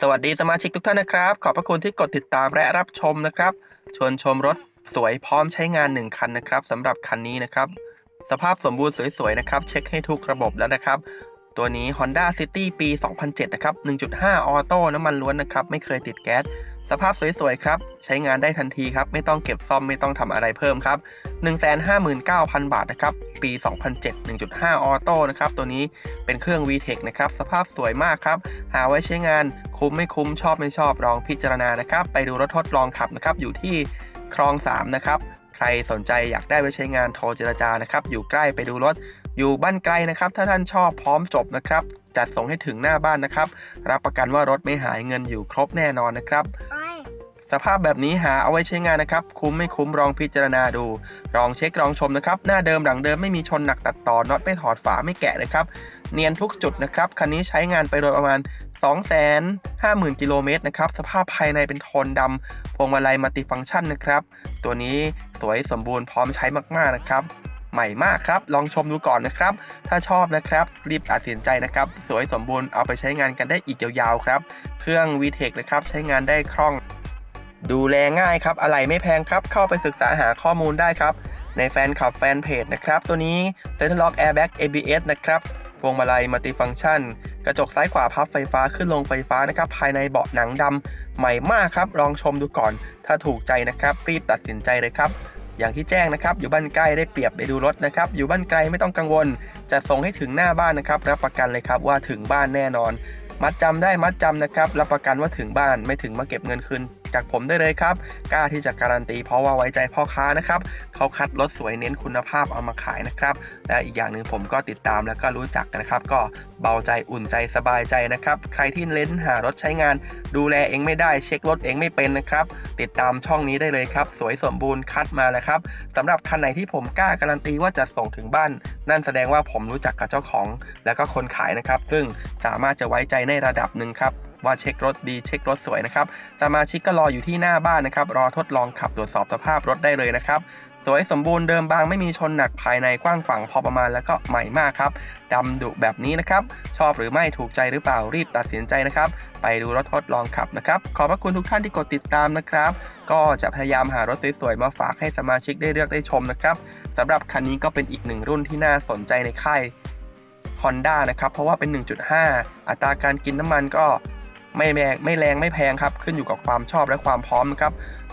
สวัสดีสมาชิกทุกท่านนะครับ ขอบพระคุณที่กดติดตามและรับชมนะครับ ชวนชมรถสวยพร้อมใช้งาน 1 คันนะครับสำหรับคันนี้นะครับ สภาพสมบูรณ์สวยๆนะครับ เช็คให้ทุกระบบแล้วนะครับ ตัวนี้ Honda City ปี 2007 นะครับ 1.5 ออโต้น้ำมันล้วนนะครับ ไม่เคยติดแก๊ส สภาพสวยๆครับ ใช้งานได้ทันทีครับ ไม่ต้องเก็บซ่อมไม่ต้องทำอะไรเพิ่มครับ 159,000 บาทนะครับ ปี 2007 1.5 ออโต้นะครับ ตัวนี้เป็นเครื่อง VTEC นะครับ สภาพสวยมากครับ หาไว้ใช้งานคุ้มไม่คุ้มชอบไม่ชอบลองพิจารณานะครับ ไปดูรถทดลองขับนะครับ อยู่ที่คลอง 3 นะครับ ใครสนใจอยากได้ไว้ใช้งานโทรเจรจานะครับ อยู่ใกล้ไปดูรถอยู่บ้านไกลนะครับ ถ้าท่านชอบพร้อมจบนะครับ จัดส่งให้ถึงหน้าบ้านนะครับ รับประกันว่ารถไม่หายเงินอยู่ครบแน่นอนนะครับ สภาพแบบนี้หาเอาไว้ใช้งานนะครับ คุ้มไม่คุ้มลองพิจารณาดู ลองเช็คลองชมนะครับ หน้าเดิมหลังเดิมไม่มีชนหนักตัดต่อน็อตไม่ถอดฝาไม่แกะเลยครับ เนียนทุกจุดนะครับ คันนี้ใช้งานไปโดยประมาณ 250,000 กิโลเมตรนะครับ สภาพภายในเป็นโทนดำพวงมาลัยมัลติฟังก์ชันนะครับ ตัวนี้สวยสมบูรณ์พร้อมใช้มากๆนะครับใหม่มากครับ ลองชมดูก่อนนะครับ ถ้าชอบนะครับ รีบตัดสินใจนะครับ สวยสมบูรณ์เอาไปใช้งานกันได้อีกยาวๆครับ เครื่อง VTEC นะครับ ใช้งานได้คล่อง ดูแลง่ายครับอะไรไม่แพงครับ เข้าไปศึกษาหาข้อมูลได้ครับ ในแฟนคลับแฟนเพจนะครับ ตัวนี้ Center Lock Airbag ABS นะครับพวงมาลัยมัลติฟังก์ชัน กระจกซ้ายขวาพับไฟฟ้าขึ้นลงไฟฟ้านะครับ ภายในเบาะหนังดำใหม่มากครับ ลองชมดูก่อน ถ้าถูกใจนะครับ รีบตัดสินใจเลยครับ อย่างที่แจ้งนะครับ อยู่บ้านใกล้ได้เปรียบไปดูรถนะครับ อยู่บ้านไกลไม่ต้องกังวล จะส่งให้ถึงหน้าบ้านนะครับ รับประกันเลยครับว่าถึงบ้านแน่นอน มัดจำได้มัดจำนะครับ รับประกันว่าถึงบ้านไม่ถึงมาเก็บเงินคืน จากผมได้เลยครับ กล้าที่จะการันตีเพราะว่าไว้ใจพ่อค้านะครับเขาคัดรถสวยเน้นคุณภาพเอามาขายนะครับ และอีกอย่างหนึ่งผมก็ติดตามแล้วก็รู้จักนะครับ ก็เบาใจอุ่นใจสบายใจนะครับ ใครที่เล่นหารถใช้งาน ดูแลเองไม่ได้เช็ครถเองไม่เป็นนะครับ ติดตามช่องนี้ได้เลยครับ สวยสมบูรณ์คัดมาแล้วครับสำหรับคันไหนที่ผมกล้าการันตีว่าจะส่งถึงบ้าน นั่นแสดงว่าผมรู้จักกับเจ้าของ แล้วก็คนขายนะครับ ซึ่งสามารถจะไว้ใจในระดับหนึ่งครับ ว่าเช็ครถดีเช็ครถสวยนะครับสมาชิกก็รออยู่ที่หน้าบ้านนะครับรอทดลองขับตรวจสอบสภาพรถได้เลยนะครับสวยสมบูรณ์เดิมบางไม่มีชนหนักภายในกว้างขวางพอประมาณแล้วก็ใหม่มากครับดำดุแบบนี้นะครับ ชอบหรือไม่ถูกใจหรือเปล่ารีบตัดสินใจนะครับ ไปดูรถทดลองขับนะครับ ขอบพระคุณทุกท่านที่กดติดตามนะครับ ก็จะพยายามหารถสวยๆมาฝากให้สมาชิกได้เลือกได้ชมนะครับสำหรับคันนี้ก็เป็นอีกหนึ่งรุ่นที่น่าสนใจในค่าย Honda นะครับ เพราะว่าเป็น 1.5 อัตราการกินน้ำมันก็ ไม่แรงไม่แรงไม่แพงครับ ขึ้นอยู่กับความชอบและความพร้อมนะครับ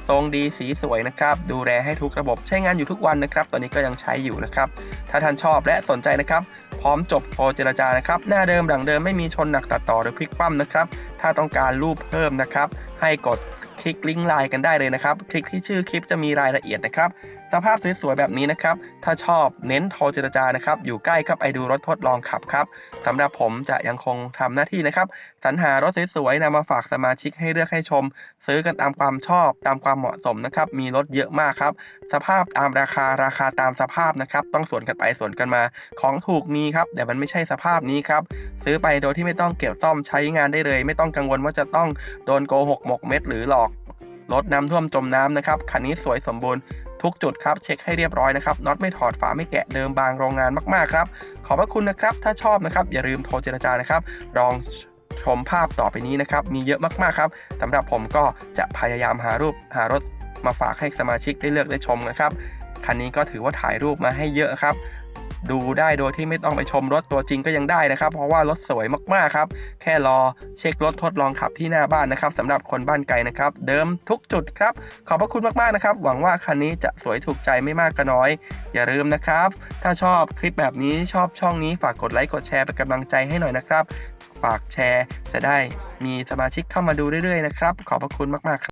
ทรงดีสีสวยนะครับ ดูแลให้ทุกระบบใช้งานอยู่ทุกวันนะครับ ตอนนี้ก็ยังใช้อยู่นะครับ ถ้าท่านชอบและสนใจนะครับ พร้อมจบโทรเจรจานะครับ หน้าเดิมหลังเดิมไม่มีชนหนักตัดต่อหรือพลิกคว่ำนะครับ ถ้าต้องการรูปเพิ่มนะครับ ให้กดคลิกลิงก์ไลน์กันได้เลยนะครับ คลิกที่ชื่อคลิปจะมีรายละเอียดนะครับสภาพสวยๆแบบนี้นะครับ ถ้าชอบเน้นโทรเจรจานะครับ อยู่ใกล้ครับไปดูรถทดลองขับครับสำหรับผมจะยังคงทำหน้าที่นะครับสรรหารถสวยๆนำมาฝากสมาชิกให้เลือกให้ชม ซื้อกันตามความชอบตามความเหมาะสมนะครับ มีรถเยอะมากครับ สภาพตามราคาราคาตามสภาพนะครับ ต้องสวนกันไปสวนกันมา ของถูกมีครับแต่มันไม่ใช่สภาพนี้ครับ ซื้อไปโดยที่ไม่ต้องเก็บซ่อมใช้งานได้เลย ไม่ต้องกังวลว่าจะต้องโดนโกหกหมกเม็ดหรือหลอกรถน้ำท่วมจมน้ำนะครับคันนี้สวยสมบูรณ์ ทุกจุดครับเช็คให้เรียบร้อยนะครับน็อตไม่ถอดฝาไม่แกะเดิมบางโรงงานมากๆครับขอบพระคุณนะครับ ถ้าชอบนะครับ อย่าลืมโทรเจรจานะครับลองชมภาพต่อไปนี้นะครับ มีเยอะมากๆครับสำหรับผมก็จะพยายามหารูปหารถมาฝากให้สมาชิกได้เลือกได้ชมนะครับคันนี้ก็ถือว่าถ่ายรูปมาให้เยอะครับ ดูได้โดยที่ไม่ต้องไปชมรถตัวจริงก็ยังได้นะครับ เพราะว่ารถสวยมากๆครับ แค่รอเช็ครถทดลองขับที่หน้าบ้านนะครับสำหรับคนบ้านไกลนะครับ เดิมทุกจุดครับ ขอบพระคุณมากๆนะครับ หวังว่าคันนี้จะสวยถูกใจไม่มากก็น้อย อย่าลืมนะครับ ถ้าชอบคลิปแบบนี้ชอบช่องนี้ฝากกดไลค์กดแชร์เป็นกำลังใจให้หน่อยนะครับ ฝากแชร์จะได้มีสมาชิกเข้ามาดูเรื่อยๆนะครับ ขอบพระคุณมากๆครับ